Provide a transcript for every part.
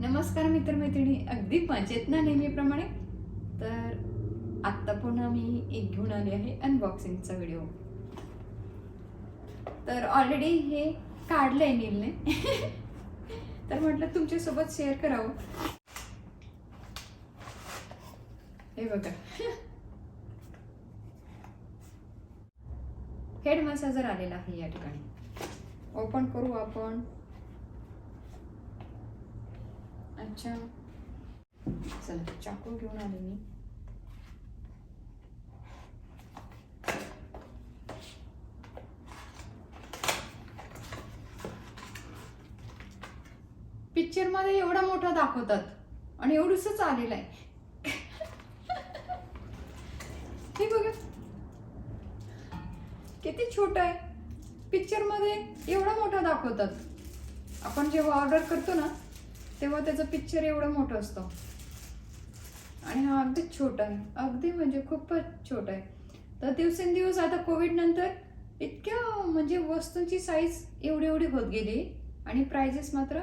नमस्कार मित्रमैत्रिणी. अगदी मजेत ना नेहमीप्रमाणे. तर आत्ता पुन्हा मी एक घेऊन आले आहे अनबॉक्सिंगचा व्हिडिओ तर ऑलरेडी हे काढलं आहे नीलने. तर म्हटलं तुमच्यासोबत शेअर करावं. हे बघा. हेड मसाजर आलेला आहे या ठिकाणी. ओपन करू आपण. अच्छा. चला चाकू घेऊन आले मी. पिक्चरमध्ये एवढा मोठा दाखवतात आणि एवढंच आलेलं आहे. हे बघा. किती छोट आहे. पिक्चरमध्ये एवढा मोठा दाखवतात. आपण जेव्हा ऑर्डर करतो ना तेव्हा त्याचं पिक्चर एवढं मोठं असतं. आणि हा अगदीच छोटा आहे. अगदी म्हणजे खूपच छोटा आहे. तर दिवसेंदिवस आता कोविड नंतर इतक्या म्हणजे वस्तूंची साईज एवढी एवढी होत गेली आणि प्राइजेस मात्र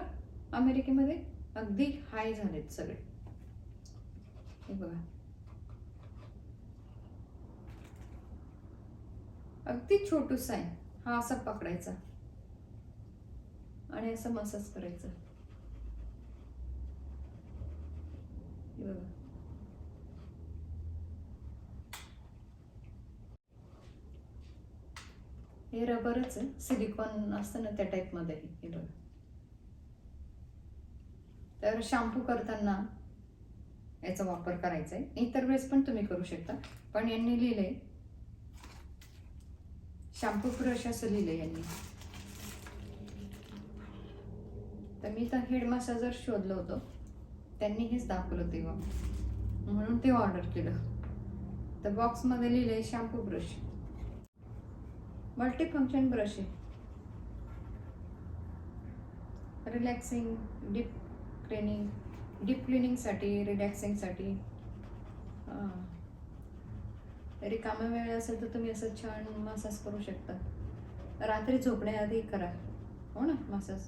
अमेरिकेमध्ये अगदी हाय झालेत सगळे. हे बघा. अगदी छोटूस आहे. हा असा पकडायचा. आणि असं मसाज करायचं. हे रबरच आहे. सिलिकॉन असतं ना त्या टाईपमध्ये हे बघा. तर शॅम्पू करताना याचा वापर करायचा आहे. इतर वेळेस पण तुम्ही करू शकता. पण यांनी लिहिलंय. शॅम्पू ब्रश असं लिहिलंय यांनी. तर मी तर हेड मसाजर शोधलं होतं. त्यांनी हेच दाखवलं तेव्हा. म्हणून ते ऑर्डर केलं. तर बॉक्समध्ये लिहिले shampoo brush multi function brush आहे. रिलॅक्सिंग डीप क्लिनिंग डीप क्लिनिंगसाठी रिलॅक्सिंगसाठी रिकामा वेळ असेल तर तुम्ही असं छान मसाज करू शकता. रात्री झोपण्याआधी करा. हो ना मसाज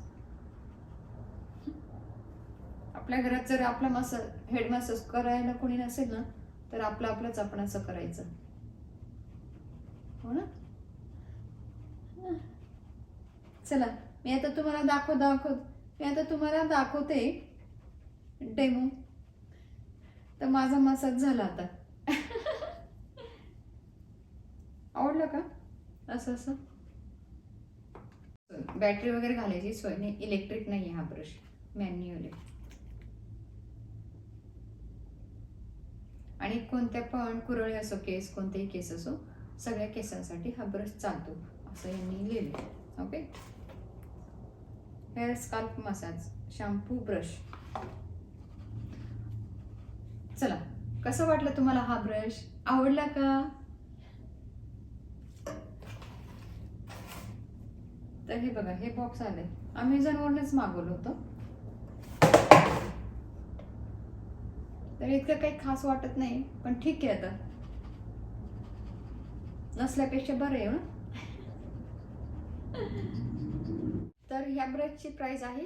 आपल्या घरात जर आपला मसाज हेड मसाज करायला कोणी नसेल ना तर आपलं आपलंच आपण असं करायचं. हो ना? चला मी आता तुम्हाला दाखव दाखव. मी आता तुम्हाला दाखवते डेमो. तर माझा मसाज झाला आता. आवडलं का? असं असं. बॅटरी वगैरे घालायची सोय नाही इलेक्ट्रिक नाही आहे हा ब्रश मॅन्युअल आहे. आणि कोणत्या पण कुरळे असो केस कोणतेही केस असो सगळ्या केसांसाठी हा ब्रश चालतो असं यांनी लिहिलं okay hair scalp massage shampoo brush चला कसं वाटलं तुम्हाला हा ब्रश आवडला का? तर हे बघा हे बॉक्स आले अमेझॉनवरूनच मागवलं होतं. तर इतकं काही खास वाटत नाही पण ठीक आहे आता. नसल्यापेक्षा बरं आहे ना तर ह्या ब्रशची प्राइस आहे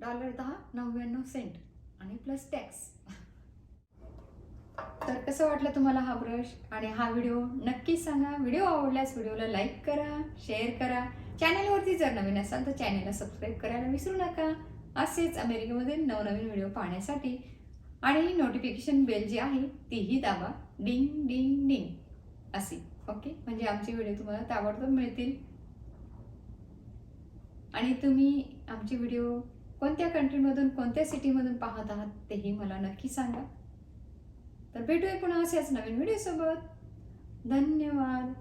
डॉलर दहा नव्याण्णव सेंट आणि प्लस टॅक्स तर कसं वाटलं तुम्हाला हा ब्रश आणि हा व्हिडिओ नक्की सांगा. व्हिडिओ आवडल्यास व्हिडिओला लाईक करा शेअर करा. चॅनलवरती जर नवीन असाल तर चॅनलला सबस्क्राईब करायला विसरू नका. असेच अमेरिकेमध्ये नवनवीन व्हिडिओ पाहण्यासाठी आणि नोटिफिकेशन बेल जी आहे तीही दाबा. डिंग डिंग डिंग अशी ओके म्हणजे आमचे व्हिडिओ तुम्हाला ताबडतोब मिळतील. आणि तुम्ही आमचे व्हिडिओ कोणत्या कंट्रीमधून कोणत्या सिटीमधून पाहत आहात तेही मला नक्की सांगा. तर भेटूया पुन्हा असेच नवीन व्हिडिओसोबत धन्यवाद.